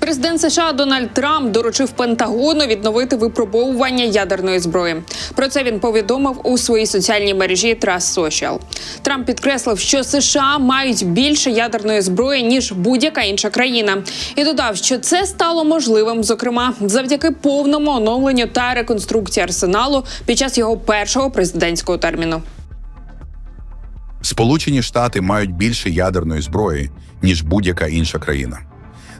Президент США Дональд Трамп доручив Пентагону відновити випробовування ядерної зброї. Про це він повідомив у своїй соціальній мережі Trust Social. Трамп підкреслив, що США мають більше ядерної зброї ніж будь-яка інша країна, і додав, що це стало можливим, зокрема, завдяки повному оновленню та реконструкції арсеналу під час його першого президентського терміну. Сполучені Штати мають більше ядерної зброї, ніж будь-яка інша країна.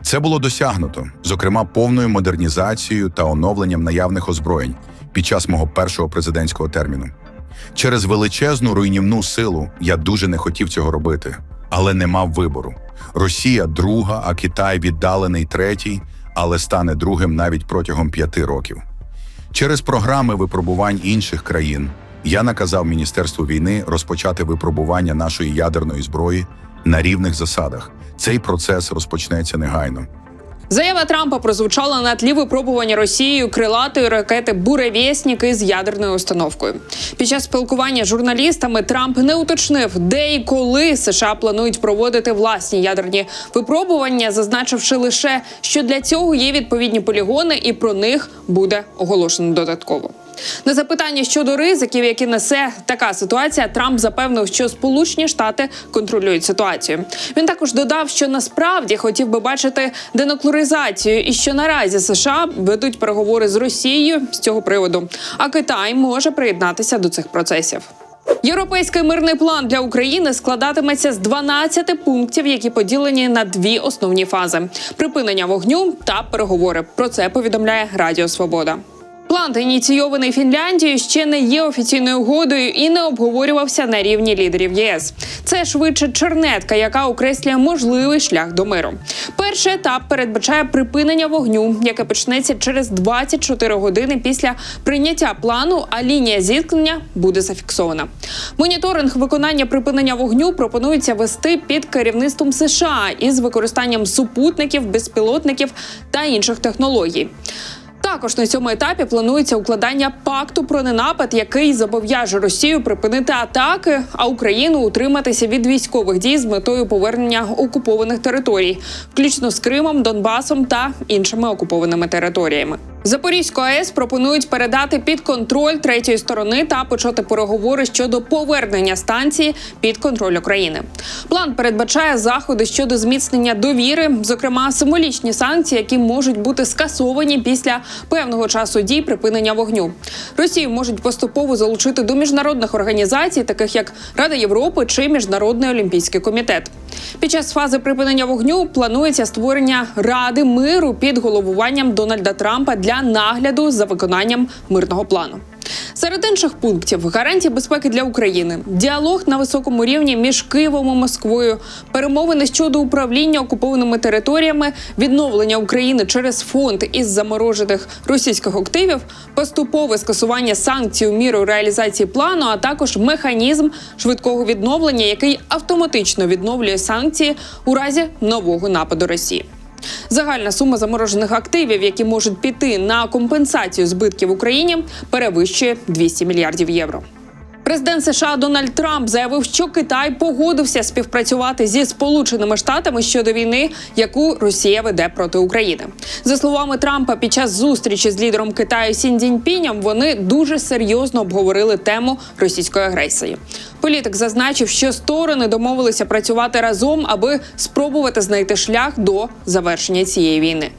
Це було досягнуто, зокрема, повною модернізацією та оновленням наявних озброєнь під час мого першого президентського терміну. Через величезну руйнівну силу я дуже не хотів цього робити, але не мав вибору. Росія друга, а Китай віддалений третій, але стане другим навіть протягом п'яти років. Через програми випробувань інших країн я наказав Міністерству війни розпочати випробування нашої ядерної зброї на рівних засадах. Цей процес розпочнеться негайно. Заява Трампа прозвучала на тлі випробування Росією крилатої ракети «Буревєснік» із ядерною установкою. Під час спілкування з журналістами Трамп не уточнив, де і коли США планують проводити власні ядерні випробування, зазначивши лише, що для цього є відповідні полігони, і про них буде оголошено додатково. На запитання щодо ризиків, які несе така ситуація, Трамп запевнив, що Сполучені Штати контролюють ситуацію. Він також додав, що насправді хотів би бачити денуклеаризацію і що наразі США ведуть переговори з Росією з цього приводу. А Китай може приєднатися до цих процесів. Європейський мирний план для України складатиметься з 12 пунктів, які поділені на дві основні фази: припинення вогню та переговори. Про це повідомляє Радіо Свобода. План, ініційований Фінляндією, ще не є офіційною угодою і не обговорювався на рівні лідерів ЄС. Це швидше чернетка, яка окреслює можливий шлях до миру. Перший етап передбачає припинення вогню, яке почнеться через 24 години після прийняття плану, а лінія зіткнення буде зафіксована. Моніторинг виконання припинення вогню пропонується вести під керівництвом США із використанням супутників, безпілотників та інших технологій. Також на цьому етапі планується укладання пакту про ненапад, який зобов'яже Росію припинити атаки, а Україну утриматися від військових дій з метою повернення окупованих територій, включно з Кримом, Донбасом та іншими окупованими територіями. Запорізьку АЕС пропонують передати під контроль третьої сторони та почати переговори щодо повернення станції під контроль України. План передбачає заходи щодо зміцнення довіри, зокрема символічні санкції, які можуть бути скасовані після певного часу дій припинення вогню. Росію можуть поступово залучити до міжнародних організацій, таких як Рада Європи чи Міжнародний олімпійський комітет. Під час фази припинення вогню планується створення ради миру під головуванням Дональда Трампа для нагляду за виконанням мирного плану. Серед інших пунктів гарантії безпеки для України, діалог на високому рівні між Києвом і Москвою, перемовини щодо управління окупованими територіями, відновлення України через фонд із заморожених російських активів, поступове скасування санкцій у міру реалізації плану, а також механізм швидкого відновлення, який автоматично відновлює санкції у разі нового нападу Росії. Загальна сума заморожених активів, які можуть піти на компенсацію збитків Україні, перевищує 200 мільярдів євро. Президент США Дональд Трамп заявив, що Китай погодився співпрацювати зі Сполученими Штатами щодо війни, яку Росія веде проти України. За словами Трампа, під час зустрічі з лідером Китаю Сін вони дуже серйозно обговорили тему російської агресії. Політик зазначив, що сторони домовилися працювати разом, аби спробувати знайти шлях до завершення цієї війни.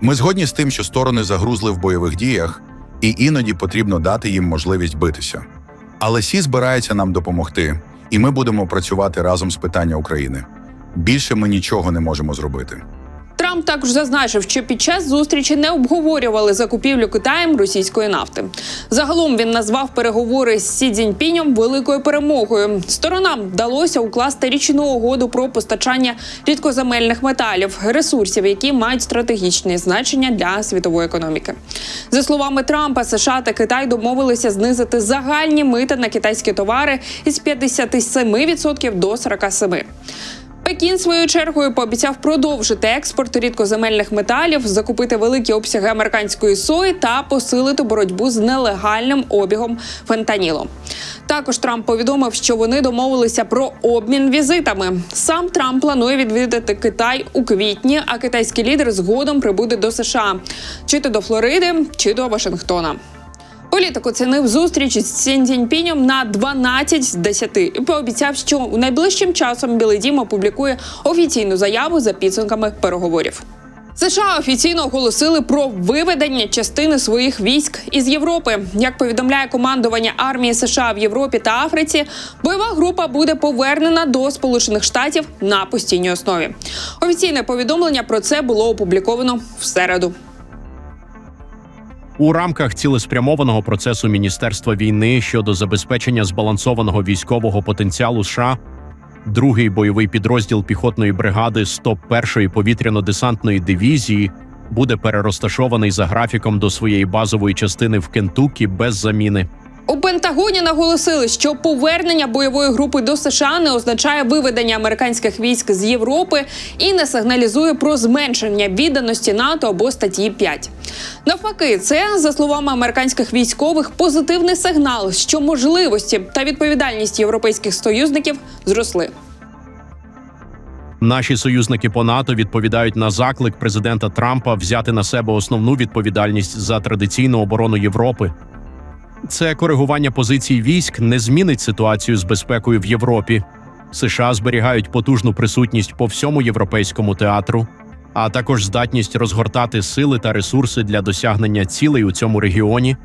Ми згодні з тим, що сторони загрузли в бойових діях, і іноді потрібно дати їм можливість битися. Але Сі збирається нам допомогти, і ми будемо працювати разом з питання України. Більше ми нічого не можемо зробити. Трамп також зазначив, що під час зустрічі не обговорювали закупівлю Китаєм російської нафти. Загалом він назвав переговори з Сі Цзіньпінем великою перемогою. Сторонам вдалося укласти річну угоду про постачання рідкоземельних металів, ресурсів, які мають стратегічне значення для світової економіки. За словами Трампа, США та Китай домовилися знизити загальні мити на китайські товари із 57% до 47%. Пекін своєю чергою пообіцяв продовжити експорт рідкоземельних металів, закупити великі обсяги американської сої та посилити боротьбу з нелегальним обігом фентанілу. Також Трамп повідомив, що вони домовилися про обмін візитами. Сам Трамп планує відвідати Китай у квітні, а китайський лідер згодом прибуде до США, чи то до Флориди, чи до Вашингтона. Політик оцінив зустріч з Сін Цзіньпінем на 12 з 10 і пообіцяв, що найближчим часом Білий Дім опублікує офіційну заяву за підсумками переговорів. США офіційно оголосили про виведення частини своїх військ із Європи. Як повідомляє командування армії США в Європі та Африці, бойова група буде повернена до Сполучених Штатів на постійній основі. Офіційне повідомлення про це було опубліковано в середу. У рамках цілеспрямованого процесу Міністерства війни щодо забезпечення збалансованого військового потенціалу США, другий бойовий підрозділ піхотної бригади 101-ї повітряно-десантної дивізії буде перерозташований за графіком до своєї базової частини в Кентукі без заміни. У Пентагоні наголосили, що повернення бойової групи до США не означає виведення американських військ з Європи і не сигналізує про зменшення відданості НАТО або статті 5. Навпаки, це за словами американських військових позитивний сигнал, що можливості та відповідальність європейських союзників зросли. Наші союзники по НАТО відповідають на заклик президента Трампа взяти на себе основну відповідальність за традиційну оборону Європи. Це коригування позицій військ не змінить ситуацію з безпекою в Європі. США зберігають потужну присутність по всьому європейському театру, а також здатність розгортати сили та ресурси для досягнення цілей у цьому регіоні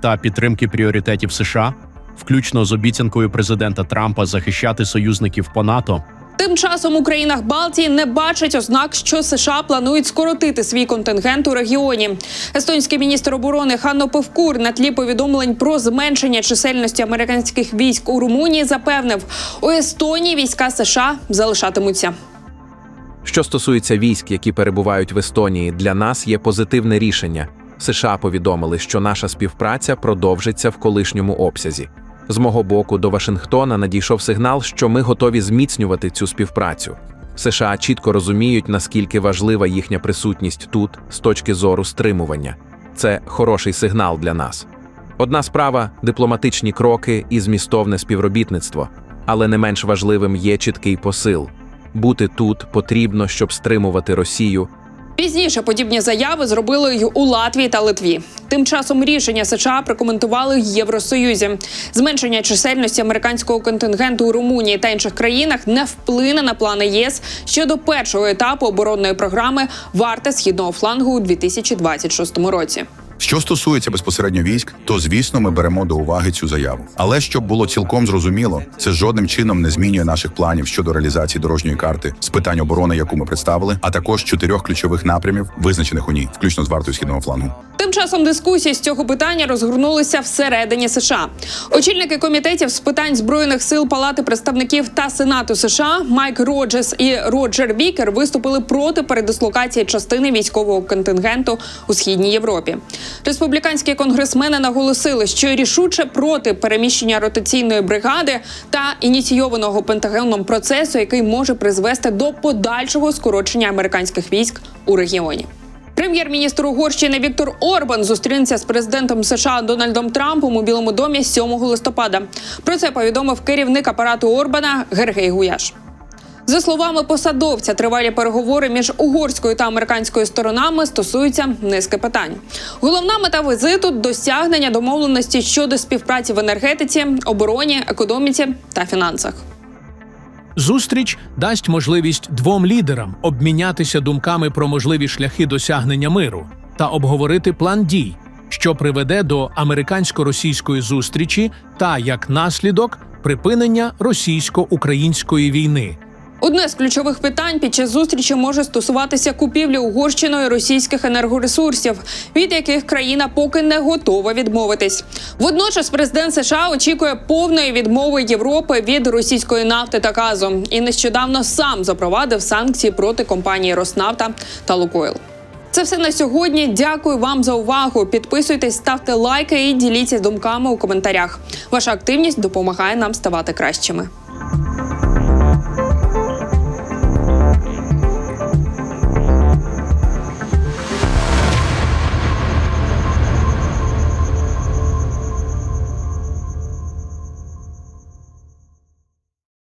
та підтримки пріоритетів США, включно з обіцянкою президента Трампа захищати союзників по НАТО. Тим часом у країнах Балтії не бачать ознак, що США планують скоротити свій контингент у регіоні. Естонський міністр оборони Ханно Певкур на тлі повідомлень про зменшення чисельності американських військ у Румунії запевнив, у Естонії війська США залишатимуться. Що стосується військ, які перебувають в Естонії, для нас є позитивне рішення. США повідомили, що наша співпраця продовжиться в колишньому обсязі. З мого боку до Вашингтона надійшов сигнал, що ми готові зміцнювати цю співпрацю. США чітко розуміють, наскільки важлива їхня присутність тут з точки зору стримування. Це хороший сигнал для нас. Одна справа дипломатичні кроки і змістовне співробітництво, але не менш важливим є чіткий посил. Бути тут потрібно, щоб стримувати Росію. Пізніше подібні заяви зробили й у Латвії та Литві. Тим часом рішення США прокоментували в Євросоюзі. Зменшення чисельності американського контингенту у Румунії та інших країнах не вплине на плани ЄС щодо першого етапу оборонної програми Варта східного флангу у 2026 році. Що стосується безпосередньо військ, то звісно ми беремо до уваги цю заяву. Але щоб було цілком зрозуміло, це жодним чином не змінює наших планів щодо реалізації дорожньої карти з питань оборони, яку ми представили, а також чотирьох ключових напрямів, визначених у ній, включно з вартою східного флангу. Тим часом дискусії з цього питання розгорнулися всередині США. Очільники комітетів з питань збройних сил Палати представників та Сенату США Майк Роджес і Роджер Вікер виступили проти передислокації частини військового контингенту у східній Європі. Республіканські конгресмени наголосили, що рішуче проти переміщення ротаційної бригади та ініційованого Пентагоном процесу, який може призвести до подальшого скорочення американських військ у регіоні. Прем'єр-міністр Угорщини Віктор Орбан зустрінеться з президентом США Дональдом Трампом у Білому домі 7 листопада. Про це повідомив керівник апарату Орбана Гергей Гуяш. За словами посадовця, тривалі переговори між угорською та американською сторонами стосуються низки питань. Головна мета візиту досягнення домовленості щодо співпраці в енергетиці, обороні, економіці та фінансах. Зустріч дасть можливість двом лідерам обмінятися думками про можливі шляхи досягнення миру та обговорити план дій, що приведе до американсько-російської зустрічі та як наслідок припинення російсько-української війни. Одне з ключових питань під час зустрічі може стосуватися купівлі Угорщиною російських енергоресурсів, від яких країна поки не готова відмовитись. Водночас президент США очікує повної відмови Європи від російської нафти та газу і нещодавно сам запровадив санкції проти компанії Роснафта та Лукойл. Це все на сьогодні. Дякую вам за увагу. Підписуйтесь, ставте лайки і діліться думками у коментарях. Ваша активність допомагає нам ставати кращими.